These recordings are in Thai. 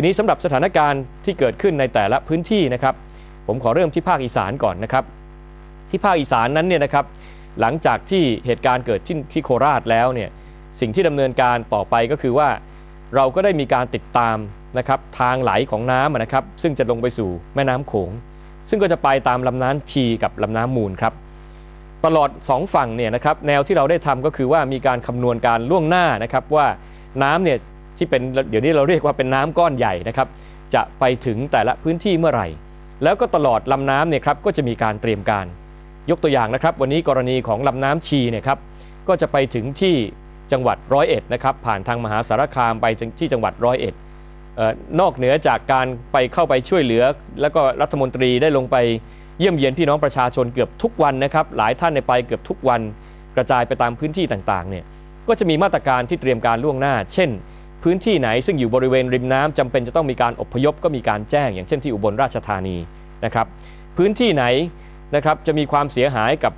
ทีนี้สำหรับสถานการณ์ที่เกิดขึ้นในแต่ละพื้นที่นะครับ ผมขอเริ่มที่ภาคอีสานก่อนนะครับ ที่ภาคอีสานนั้นเนี่ยนะครับ หลังจากที่เหตุการณ์เกิดขึ้นที่โคราชแล้วเนี่ยสิ่งที่ดำเนินการต่อไปก็คือว่า เราก็ได้มีการติดตามนะครับทางไหลของน้ำนะครับ ซึ่งจะลงไปสู่แม่น้ำโขง ซึ่งก็จะไปตามลำน้ำชีกับลำน้ำมูลครับตลอด 2 ฝั่งเนี่ยนะครับแนวที่เราได้ทำก็คือว่ามีการคำนวณการล่วงหน้านะครับว่าน้ำเนี่ย ที่เป็นเดี๋ยวนี้เราเรียกว่าเป็นน้ำก้อนใหญ่นะครับ จะไปถึงแต่ละพื้นที่เมื่อไหร่ แล้วก็ตลอดลำน้ำเนี่ยครับก็จะมีการเตรียมการ ยกตัวอย่างนะครับ วันนี้กรณีของลำน้ำชีเนี่ยครับก็จะไปถึงที่จังหวัดร้อยเอ็ดนะครับผ่านทางมหาสารคามไปที่จังหวัดร้อยเอ็ดนอกเหนือจากการไปเข้าไปช่วยเหลือ แล้วก็รัฐมนตรีได้ลงไปเยี่ยมเยียนพี่น้องประชาชนเกือบทุกวันนะครับ หลายท่านไปเกือบทุกวันกระจายไปตามพื้นที่ต่างๆเนี่ยก็จะมีมาตรการที่เตรียมการล่วงหน้า เช่น พื้นที่ไหนซึ่งอยู่บริเวณริมน้ำจำเป็นจะต้องมีการอพยพก็มีการแจ้ง อย่างเช่นที่อุบลราชธานีนะครับ พื้นที่ไหนนะครับจะมีความเสียหายกับ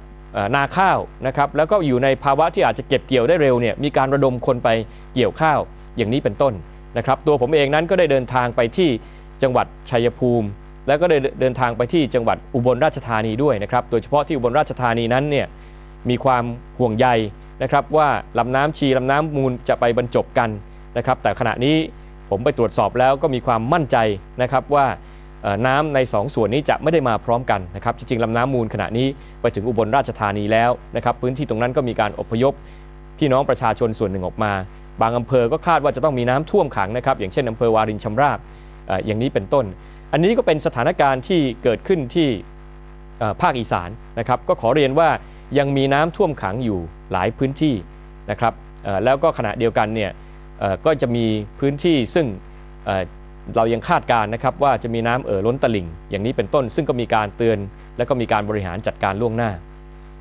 นาข้าวนะครับ แล้วก็อยู่ในภาวะที่อาจจะเก็บเกี่ยวได้เร็วเนี่ยมีการระดมคนไปเกี่ยวข้าวอย่างนี้เป็นต้นนะครับ ตัวผมเองนั้นก็ได้เดินทางไปที่จังหวัดชัยภูมิ แล้วก็ได้เดินทางไปที่จังหวัดอุบลราชธานีด้วยนะครับ โดยเฉพาะที่อุบลราชธานีนั้นเนี่ยมีความห่วงใยนะครับว่าลำน้ำชีลำน้ำมูลจะไปบรรจบกัน นะครับแต่ขณะนี้ผมไปตรวจสอบแล้วก็มีความมั่นใจนะครับว่าน้ำใน 2 ส่วนนี้จะไม่ได้มาพร้อมกันนะครับจริงๆลำน้ำมูลขณะนี้ไปถึงอุบลราชธานีแล้วนะครับพื้นที่ตรงนั้นก็มีการอพยพพี่น้องประชาชนส่วนหนึ่งออกมา บางอำเภอก็คาดว่าจะต้องมีน้ำท่วมขังนะครับอย่างเช่นอำเภอวารินชำราบอย่างนี้เป็นต้น อันนี้ก็เป็นสถานการณ์ที่เกิดขึ้นที่ภาคอีสานนะครับก็ขอเรียนว่ายังมีน้ำท่วมขังอยู่หลายพื้นที่นะครับแล้วก็ขณะเดียวกันเนี่ย ก็จะมีพื้นที่ซึ่งเรายังคาดการนะครับว่าจะมีน้ำเอ่อล้นตลิ่ง อย่างนี้เป็นต้น ซึ่งก็มีการเตือน และก็มีการบริหารจัดการล่วงหน้า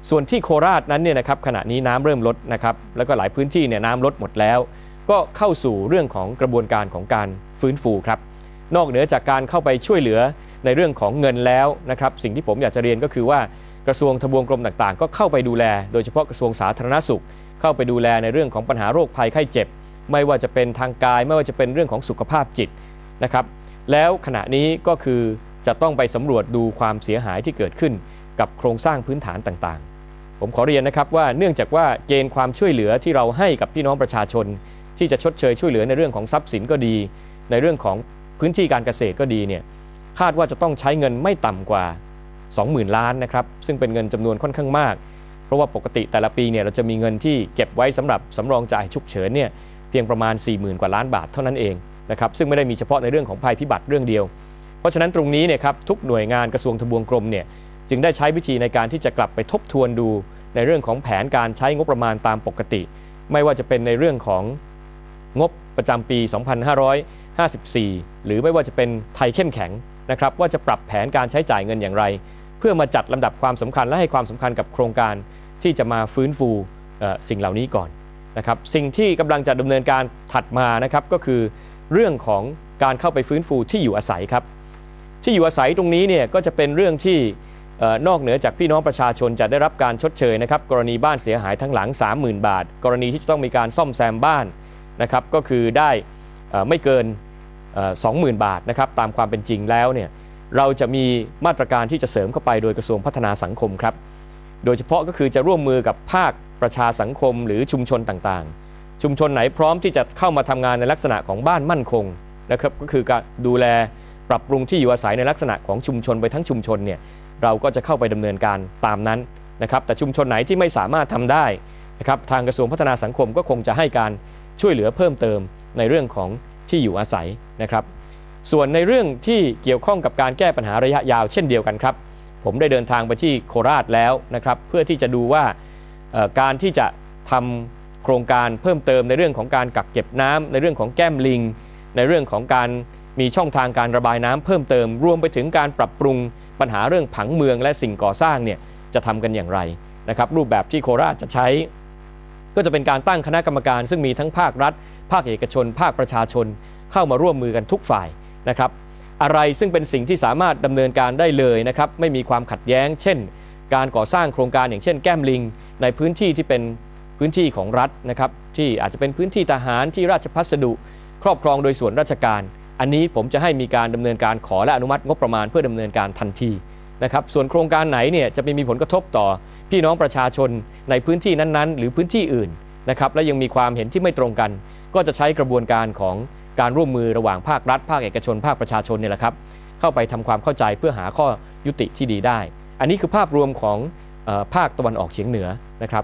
ส่วนที่โคราชนั้นเนี่ยนะครับขณะนี้น้ำเริ่มลดนะครับแล้วก็หลายพื้นที่เนี่ยน้ำลดหมดแล้ว ก็เข้าสู่เรื่องของกระบวนการของการฟื้นฟูครับ นอกเหนือจากการเข้าไปช่วยเหลือในเรื่องของเงินแล้วนะครับสิ่งที่ผมอยากจะเรียนก็คือว่ากระทรวงทบวงกรมต่างๆ ก็เข้าไปดูแล โดยเฉพาะกระทรวงสาธารณสุข เข้าไปดูแลในเรื่องของปัญหาโรคภัยไข้เจ็บ ไม่ว่าจะเป็นทางกาย ไม่ว่าจะเป็นเรื่องของสุขภาพจิตนะครับ แล้วขณะนี้ก็คือจะต้องไปสำรวจดูความเสียหายที่เกิดขึ้น กับโครงสร้างพื้นฐานต่างๆ ผมขอเรียนนะครับว่าเนื่องจากว่าเกณฑ์ความช่วยเหลือที่เราให้กับพี่น้องประชาชน ที่จะชดเชยช่วยเหลือในเรื่องของทรัพย์สินก็ดี ในเรื่องของพื้นที่การเกษตรก็ดีเนี่ยคาดว่าจะต้องใช้เงินไม่ต่ำกว่า 20,000 ล้านนะครับซึ่งเป็นเงินจำนวนค่อนข้างมาก เพราะว่าปกติแต่ละปีเนี่ยเราจะมีเงินที่เก็บไว้สำหรับสำรองจ่ายฉุกเฉินเนี่ย เพียงประมาณ 40,000 กว่าล้านบาทเท่านั้นเองนะครับซึ่งไม่ได้มีเฉพาะในเรื่องของภัยพิบัติเรื่องเดียว เพราะฉะนั้นตรงนี้เนี่ยครับทุกหน่วยงานกระทรวงทบวงกรมเนี่ยจึงได้ใช้วิธีในการที่จะกลับไปทบทวนดู ในเรื่องของแผนการใช้งบประมาณตามปกติ ไม่ว่าจะเป็นในเรื่องของงบประจำปี 2554 หรือไม่ว่าจะเป็นไทยเข้มแข็งนะครับว่าจะปรับแผนการใช้จ่ายเงินอย่างไร เพื่อมาจัดลำดับความสำคัญและให้ความสำคัญกับโครงการที่จะมาฟื้นฟูสิ่งเหล่านี้ก่อน นะครับสิ่งที่กำลังจะดำเนินการถัดมานะครับก็คือเรื่องของการเข้าไปฟื้นฟูที่อยู่อาศัยครับ ที่อยู่อาศัยตรงนี้เนี่ยก็จะเป็นเรื่องที่นอกเหนือจากพี่น้องประชาชนจะได้รับการชดเชยนะครับกรณีบ้านเสียหายทั้งหลัง 30,000 บาท กรณีที่จะต้องมีการซ่อมแซมบ้านนะครับก็คือได้ไม่เกิน 20,000 บาทนะครับตามความเป็นจริงแล้วเนี่ยเราจะมีมาตรการที่จะเสริมเข้าไปโดยกระทรวงพัฒนาสังคมครับ โดยเฉพาะก็คือจะร่วมมือกับภาคประชาสังคมหรือชุมชนต่างๆ ชุมชนไหนพร้อมที่จะเข้ามาทำงานในลักษณะของบ้านมั่นคงนะครับก็คือการดูแลปรับปรุงที่อยู่อาศัยในลักษณะของชุมชนไปทั้งชุมชนเนี่ยเราก็จะเข้าไปดำเนินการตามนั้นนะครับแต่ชุมชนไหนที่ไม่สามารถทำได้นะครับทางกระทรวงพัฒนาสังคมก็คงจะให้การช่วยเหลือเพิ่มเติมในเรื่องของที่อยู่อาศัยนะครับ ส่วนในเรื่องที่เกี่ยวข้องกับการแก้ปัญหาระยะยาวเช่นเดียวกันครับ ผมได้เดินทางไปที่โคราชแล้วนะครับ เพื่อที่จะดูว่าการที่จะทำโครงการเพิ่มเติมในเรื่องของการกักเก็บน้ำในเรื่องของแก้มลิง ในเรื่องของการมีช่องทางการระบายน้ำเพิ่มเติม รวมไปถึงการปรับปรุงปัญหาเรื่องผังเมืองและสิ่งก่อสร้างเนี่ยจะทำกันอย่างไรนะครับ รูปแบบที่โคราชจะใช้ ก็จะเป็นการตั้งคณะกรรมการ ซึ่งมีทั้งภาครัฐ ภาคเอกชน ภาคประชาชน เข้ามาร่วมมือกันทุกฝ่ายนะครับ อะไรซึ่งเป็นสิ่งที่สามารถดำเนินการได้เลยนะครับไม่มีความขัดแย้ง เช่น การก่อสร้างโครงการอย่างเช่น แก้มลิง ในพื้นที่ที่เป็นพื้นที่ของรัฐนะครับที่อาจจะเป็นพื้นที่ทหารที่ราชพัสดุ ครอบครองโดยส่วนราชการ อันนี้ผมจะให้มีการดำเนินการขอและอนุมัติงบประมาณเพื่อดำเนินการทันทีนะครับส่วนโครงการไหนเนี่ยจะไปมีผลกระทบต่อ พี่น้องประชาชนในพื้นที่นั้นๆ หรือพื้นที่อื่นนะครับและยังมีความเห็นที่ไม่ตรงกัน ก็จะใช้กระบวนการของ การร่วมมือระหว่างภาครัฐ ภาคเอกชน ภาคประชาชนเนี่ยแหละครับ เข้าไปทำความเข้าใจเพื่อหาข้อยุติที่ดีได้ อันนี้คือภาพรวมของภาคตะวันออกเฉียงเหนือนะครับ